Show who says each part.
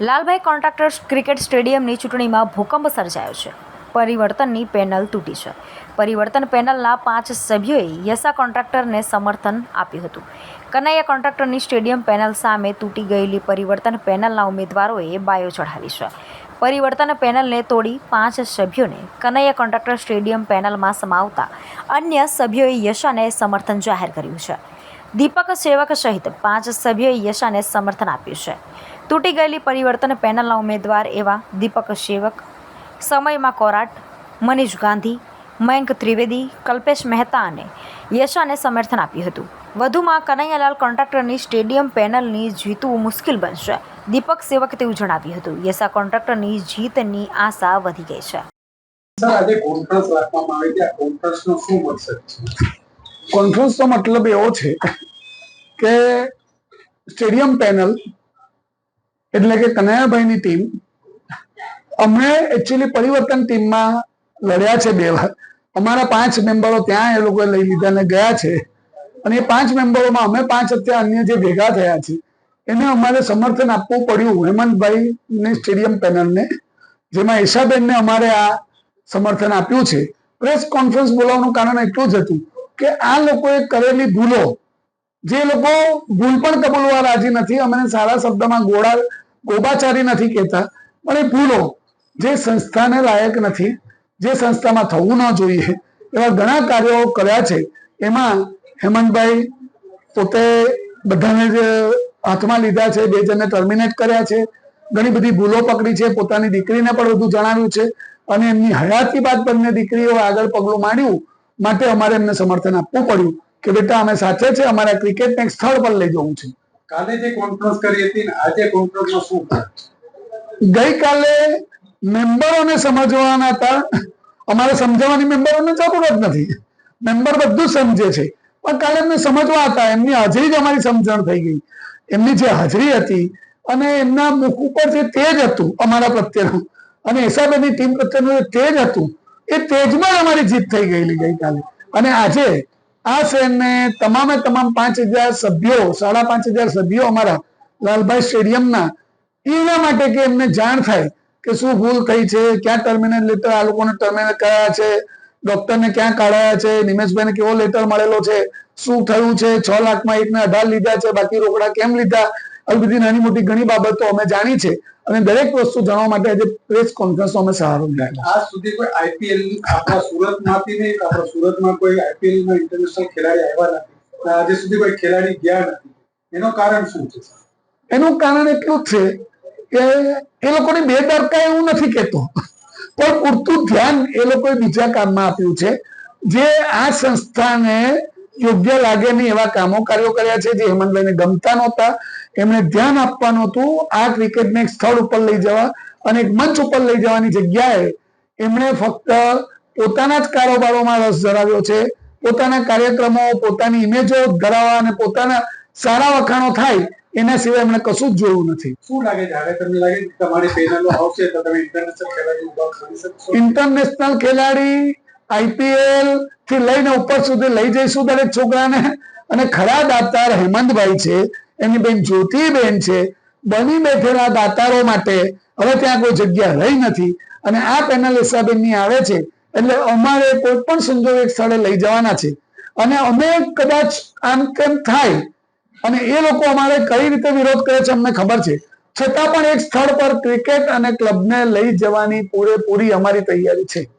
Speaker 1: Lalbhai contractors cricket સ્ટેડિયમની ચૂંટણીમાં ભૂકંપ સર્જાયો છે. પરિવર્તનની પેનલ તૂટી છે. પરિવર્તન પેનલના પાંચ સભ્યોએ યસા કોન્ટ્રાક્ટરને સમર્થન આપ્યું હતું. કનૈયા કોન્ટ્રાક્ટરની સ્ટેડિયમ પેનલ સામે તૂટી ગયેલી પરિવર્તન પેનલના ઉમેદવારોએ બાયો ચઢાવી છે. પરિવર્તન પેનલને તોડી પાંચ સભ્યોને કનૈયા કોન્ટ્રાક્ટર સ્ટેડિયમ પેનલમાં સમાવતા અન્ય સભ્યોએ યશાને સમર્થન જાહેર કર્યું છે. દીપક સેવક સહિત પાંચ સભ્યોએ યશાને સમર્થન આપ્યું છે. તૂટી ગયેલી પરિવર્તન પેનલના ઉમેદવાર એવા દીપક સેવક સમયમાં કોરાટ મનીષ ગાંધી મયંક ત્રિવેદી કલ્પેશ મહેતા અને યશાને સમર્થન આપ્યું હતું. વધુમાં કનૈયાલાલ કોન્ટ્રાક્ટરની સ્ટેડિયમ પેનલની જીતવું મુશ્કેલ બનશે દીપક સેવક તેવું જણાવ્યું હતું. યશા કોન્ટ્રાક્ટરની જીતની આશા વધી ગઈ છે.
Speaker 2: કોન્ફરન્સનો મતલબ એવો છે કે સ્ટેડિયમ પેનલ એટલે કે કનૈયાભાઈની ટીમ અમે એકચ્યુઅલી પરિવર્તન ટીમમાં લડ્યા છે બે વાર. અમારા પાંચ મેમ્બરો ત્યાં એ લોકોએ લઈ લીધા ને ગયા છે. અને એ પાંચ મેમ્બરોમાં અમે પાંચ અત્યારે અન્ય જે ભેગા થયા છે, એને અમારે સમર્થન આપવું પડ્યું હેમંતભાઈ ની સ્ટેડિયમ પેનલને, જેમાં ઈશાબેનને અમારે આ સમર્થન આપ્યું છે. પ્રેસ કોન્ફરન્સ બોલાવવાનું કારણ એટલું જ હતું કે આ લોકોએ કરેલી ભૂલો જે લોકો ભૂલ પણ કબૂલવા રાજી નથી અમે સારા શબ્દમાં ગોળા ગોબાચારી નથી કહેતા, પણ એ ભૂલો જે સંસ્થાને લાયક નથી, જે સંસ્થામાં થવું ન જોઈએ, એવા ઘણા કાર્યો કર્યા છે. એમાં હેમંતભાઈ પોતે બધાને જ હાથમાં લીધા છે, બે જણને ટર્મિનેટ કર્યા છે. ઘણી બધી ભૂલો પકડી છે, પોતાની દીકરીને પણ બધું જણાવ્યું છે અને એમની હયાતી બાદ બંને દીકરીઓ આગળ પગલું માંડ્યું, માટે અમારે એમને સમર્થન આપવું પડ્યું. કે બેટા અમે સાથે છે અમારે ક્રિકેટને એક સ્થળ પર લઈ જવું છે.
Speaker 3: કાલે જે કોન્ફરન્સ કરી હતી ને આજે કોન્ફરન્સ શું
Speaker 2: ગઈકાલે મેમ્બરોને સમજવાના હતા. અમારે સમજાવવાની મેમ્બરોને જરૂર જ નથી. મેમ્બર બધું સમજે છે. પણ કાલે એમને સમજવા હતા. એમની હાજરી જ અમારી સમજણ થઈ ગઈ. એમની જે હાજરી હતી અને એમના મુખ ઉપર જે તેજ હતું અમારા પ્રત્યેનું અને હિસાબેની ટીમ પ્રત્યેનું જે તેજ હતું એ તેજમાં અમારી જીત થઈ ગયેલી ગઈકાલે. અને આજે આ શહેરને તમામે તમામ પાંચ સભ્યો, સાડા પાંચ સભ્યો અમારા લાલભાઈ સ્ટેડિયમના, એના માટે કે એમને જાણ થાય કે શું ભૂલ થઈ છે, ક્યાં ટર્મિનલ લેટર આ લોકોને ટર્મિનલ કયા છે ડોક્ટરને ક્યાં કાઢાયા છે, નિમેશભાઈને કેવો લેટર મળેલો છે, શું થયું છે, છ લાખમાં એકને અઢાર લીધા છે, બાકી રોકડા કેમ લીધા આવી બધી નાની મોટી ઘણી બાબતો અમે જાણી છે અને દરેક વસ્તુ જાણવા માટે આજે પ્રેસ કોન્ફરન્સ અમે સહારો લીધા
Speaker 3: આજ સુધી કોઈ આઈપીએલ આપણા સુરતમાંથી નહીં આપણા સુરતમાં કોઈ આઈપીએલમાં ઇન્ટરનેશનલ ખેલાડી આવ્યા નથી. આજે સુધી કોઈ ખેલાડી ગયા નથી. એનું કારણ શું છે?
Speaker 2: એનું કારણ એટલું જ છે કે એ લોકોની બેદરકા એવું નથી કહેતો. પણ પૂરતું ધ્યાન એ લોકોએ બીજા કામમાં આપ્યું છે. જે આ સંસ્થાને યોગ્ય લાગે નહીં એવા કામો કાર્યો કર્યા છે. જે હેમંતભાઈને ગમતા નહોતા. એમણે ધ્યાન આપવાનું હતું આ ક્રિકેટને એક સ્થળ ઉપર લઈ જવા અને એક મંચ ઉપર લઈ જવાની જગ્યાએ એમણે ફક્ત પોતાના જ કારોબારોમાં રસ ધરાવ્યો છે. પોતાના કાર્યક્રમો પોતાની ઇમેજો ધરાવવા અને પોતાના સારા વખાણો થાય એના સિવાય એમણે કશું જ જોયું નથી.
Speaker 3: શું લાગે છે? હવે તમને લાગે છે તમારી પેનલો આવશે તો તમે ઇન્ટરનેશનલ ખેલાડી ઊભા કરી શકશો?
Speaker 2: ઇન્ટરનેશનલ ખેલાડી આઈપીએલથી લઈને ઉપર સુધી લઈ જઈશું દરેક છોકરાને. અને ખરા દાતાર હેમંતભાઈ છે એમની બેન જ્યોતિબેન છે. બની બેઠેલા દાતારો માટે હવે ત્યાં કોઈ જગ્યા રહી નથી. અને આ પેનલ હિસાબેની આવે છે. એટલે અમારે કોઈ પણ સંજોગ એક સ્થળે લઈ જવાના છે. અને અમે કદાચ આમ કેમ થાય? અને એ લોકો અમારે કઈ રીતે વિરોધ કરે છે અમને ખબર છે. છતાં પણ એક સ્થળ પર ક્રિકેટ અને ક્લબને લઈ જવાની પૂરેપૂરી અમારી તૈયારી છે.